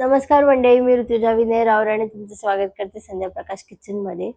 नमस्कार मंडळी मी ऋतुजा विनय रावर आणि तुमचं स्वागत करते संध्या प्रकाश किचनमध्ये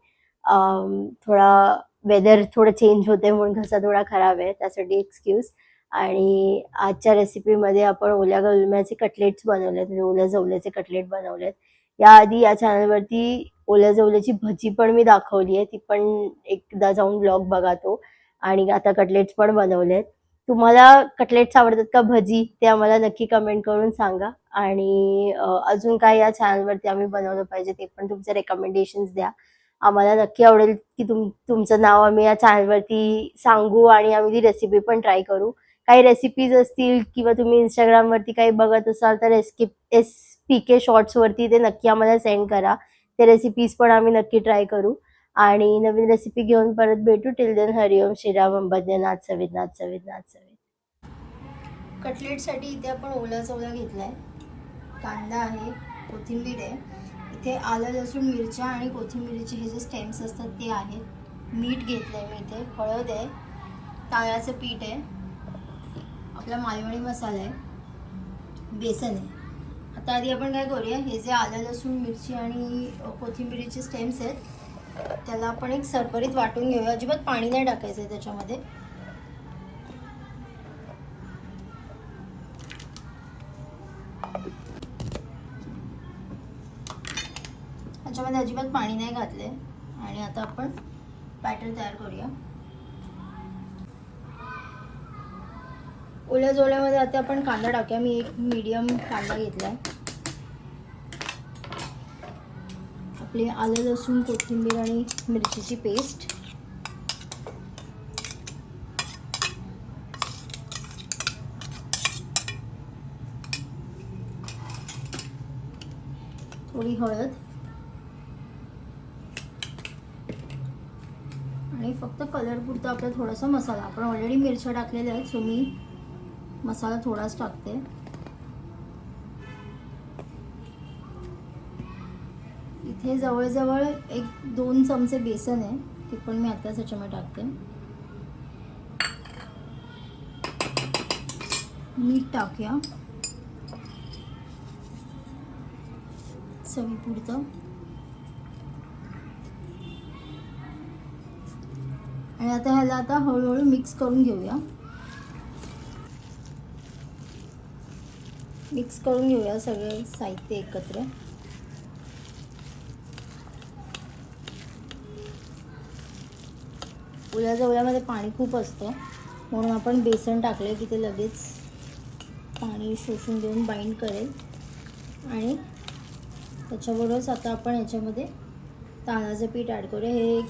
थोडा वेदर थोडं चेंज होते म्हणून घसा थोडा खराब आहे त्यासाठी एक्सक्यूज आणि आजच्या रेसिपीमध्ये आपण ओल्या गलम्याचे कटलेट्स बनवलेत म्हणजे ओल्या जवल्याचे कटलेट बनवलेत. याआधी या चॅनलवरती ओल्या जवल्याची भजी पण मी दाखवली आहे ती पण एकदा जाऊन ब्लॉग बघा तो. आणि आता कटलेट्स पण बनवलेत. तुम्हाला कटलेट्स आवडतात का भजी? ते आम्हाला नक्की कमेंट करून सांगा. आणि अजून काय या चॅनलवरती आम्ही बनवलं पाहिजे ते पण तुमचे रेकमेंडेशन्स द्या. आम्हाला नक्की आवडेल की तुम तुमचं नाव आम्ही या चॅनलवरती सांगू आणि आम्ही ती रेसिपी पण ट्राय करू. काही रेसिपीज असतील किंवा तुम्ही इंस्टाग्रामवरती काही बघत असाल तर S K S P K शॉर्ट्सवरती ते नक्की आम्हाला सेंड करा. ते रेसिपीज पण आम्ही नक्की ट्राय करू. आणि नवीन रेसिपी घेऊन परत भेटू. टिल देन हरिओम श्रीराम अंबज्ञनाथ सवित नाथ सवित कटलेटसाठी इथे आपण ओला चवला आहे कांदा आहे कोथिंबीर आहे. इथे आलं लसूण मिरच्या आणि कोथिंबीरचे हे जे स्टेम्स असतात ते आहेत. मीठ घेतलं आहे मी इथे. हळद आहे. ताळ्याचं पीठ आहे. आपला मालवणी मसाला आहे. बेसन आहे. आता आधी आपण काय करूया? हे जे आलं लसूण मिरची आणि अ, कोथिंबीरीचे स्टेम्स आहेत त्याला आपण एक सरभरीत वाटून घेऊया. अजिबात पाणी नाही टाकायचं आहे त्याच्यामध्ये. त्याच्यामध्ये अजिबात पाणी नाही घातले आणि आता आपण बॅटर तयार करूया. ओल्या जोळ्यामध्ये आता आपण कांदा टाकूया. मी एक मीडियम कांदा घेतलाय. आपली आलं लसूण कोथिंबीर आणि मिरचीची पेस्ट. थोडी हळद. आणि फक्त कलर पुरता आपला थोडासा मसाला. आपण ऑलरेडी मिरच्या टाकलेल्या आहेत सो मी मसाला थोडाच टाकते. इथे जवळजवळ एक दोन चमचे बेसन आहे ते पण मी आत्ताच ह्याच्यामध्ये टाकते. मीठ टाकूया. चवीपुरतं आणि आता ह्याला आता हळूहळू मिक्स करून घेऊया. मिक्स करून घेऊया सगळे साहित्य एकत्र. ओल्या जवळ्यामध्ये पाणी खूप असतं. म्हणून आपण बेसन टाकले की ते लगेच पाणी शोषून देऊन बाइंड करेल. आणि त्याच्याबरोबरच आता आपण याच्यामध्ये तांदळाचं पीठ ॲड करूया. हे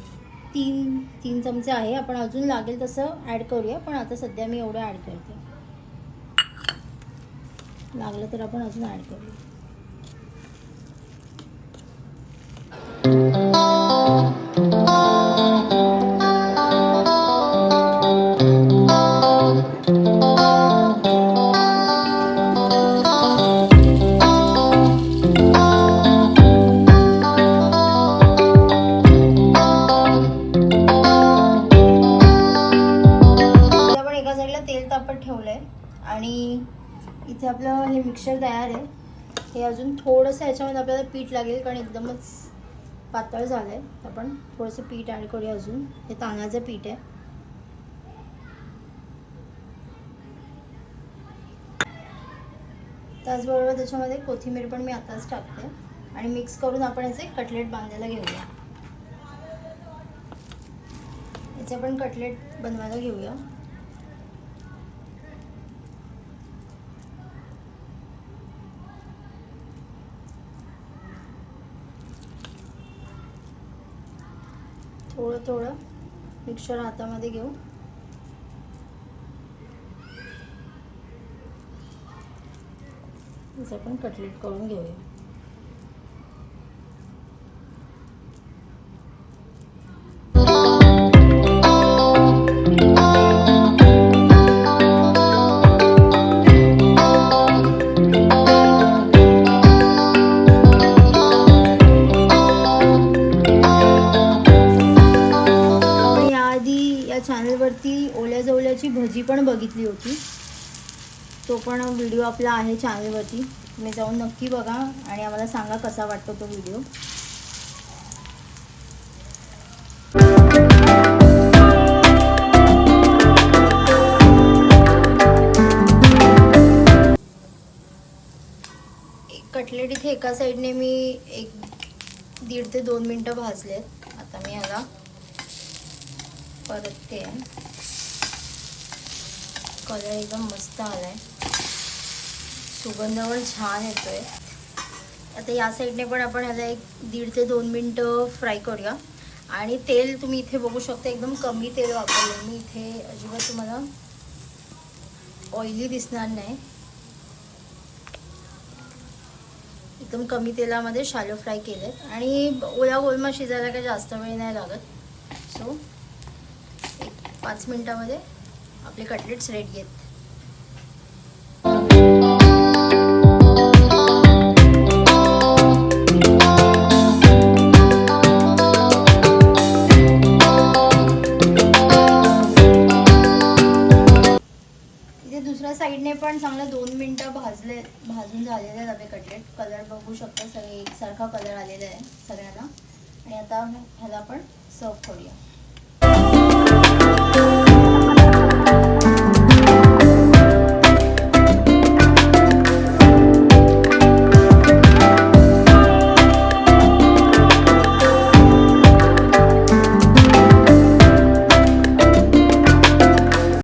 तीन तीन चमचे आहे. आपण अजून लागेल तसं ॲड करूया पण आता सध्या मी एवढं ॲड करते. लागलं तर आपण अजून ॲड करूया. मिक्सर तयार आहे. हे अजून थोडंसं याच्यामध्ये आपल्याला पीठ लागेल कारण एकदमच पातळ झालंय. आपण थोडंसं पीठ ॲड करूया अजून. हे तांदळाचं पीठ आहे. त्याचबरोबर त्याच्यामध्ये कोथिंबीर पण मी आताच टाकते. आणि मिक्स करून आपण याचे कटलेट बांधायला घेऊया. याचे आपण कटलेट बनवायला घेऊया. थोडं थोडं मिक्सर हातामध्ये घेऊ. आपण कटलेट करून घेऊया. पण बघितली होती. तो पण व्हिडिओ आपला आहे चॅनलवरती तुम्ही जाऊन नक्की बघा आणि आम्हाला सांगा कसा वाटतो तो व्हिडिओ. कटलेट इथे एका साईडने मी एक दीड ते दोन मिनटं भाजलेत. आता मी ह्याला परतते. कलर एकदम मस्त आलाय. सुगंध पण छान येतोय. आता या साईडने पण आपण ह्याला एक दीड ते दोन मिनटं फ्राय करूया. आणि तेल तुम्ही इथे बघू शकता एकदम कमी तेल वापरलं मी इथे अजिबात तुम्हाला ऑइली दिसणार नाही. एकदम कमी तेलामध्ये शालो फ्राय केले आणि ओला गोलमा शिजायला काही जास्त वेळ नाही लागत. सो एक पाच मिनटामध्ये आपले कटलेट्स रेडी आहेत दुसऱ्या साईडने पण चांगलं दोन मिनटं भाजले भाजून झालेले आहेत आपले कटलेट कलर बघू शकता सगळे एकसारखा कलर आलेला आहे सगळ्यांना आणि आता ह्याला आपण सर्व करूया.